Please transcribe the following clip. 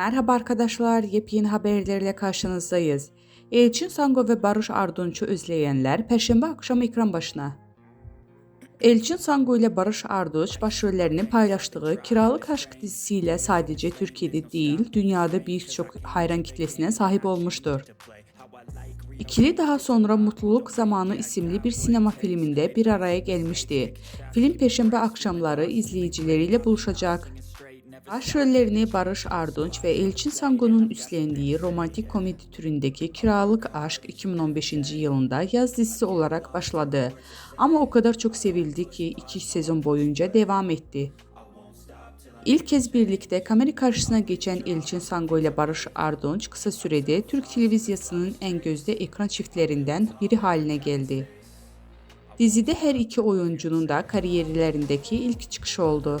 Merhaba arkadaşlar, yepyeni haberlerle karşınızdayız. Elçin Sango ve Barış Ardunç'u özleyenler Perşembe akşamı ekran başına. Elçin Sango ile Barış Arduç başrollerini paylaştığı Kiralık Aşk dizisiyle sadece Türkiye'de değil, dünyada birçok hayran kitlesine sahip olmuştur. İkili daha sonra Mutluluk Zamanı isimli bir sinema filminde bir araya gelmişti. Film Perşembe akşamları izleyicileriyle buluşacak. Başrollerini Barış Ardunç ve Elçin Sango'nun üstlendiği romantik komedi türündeki Kiralık Aşk 2015. yılında yaz dizisi olarak başladı. Ama o kadar çok sevildi ki iki sezon boyunca devam etti. İlk kez birlikte kamera karşısına geçen Elçin Sango ile Barış Ardunç kısa sürede Türk televizyasının en gözde ekran çiftlerinden biri haline geldi. Dizide her iki oyuncunun da kariyerlerindeki ilk çıkışı oldu.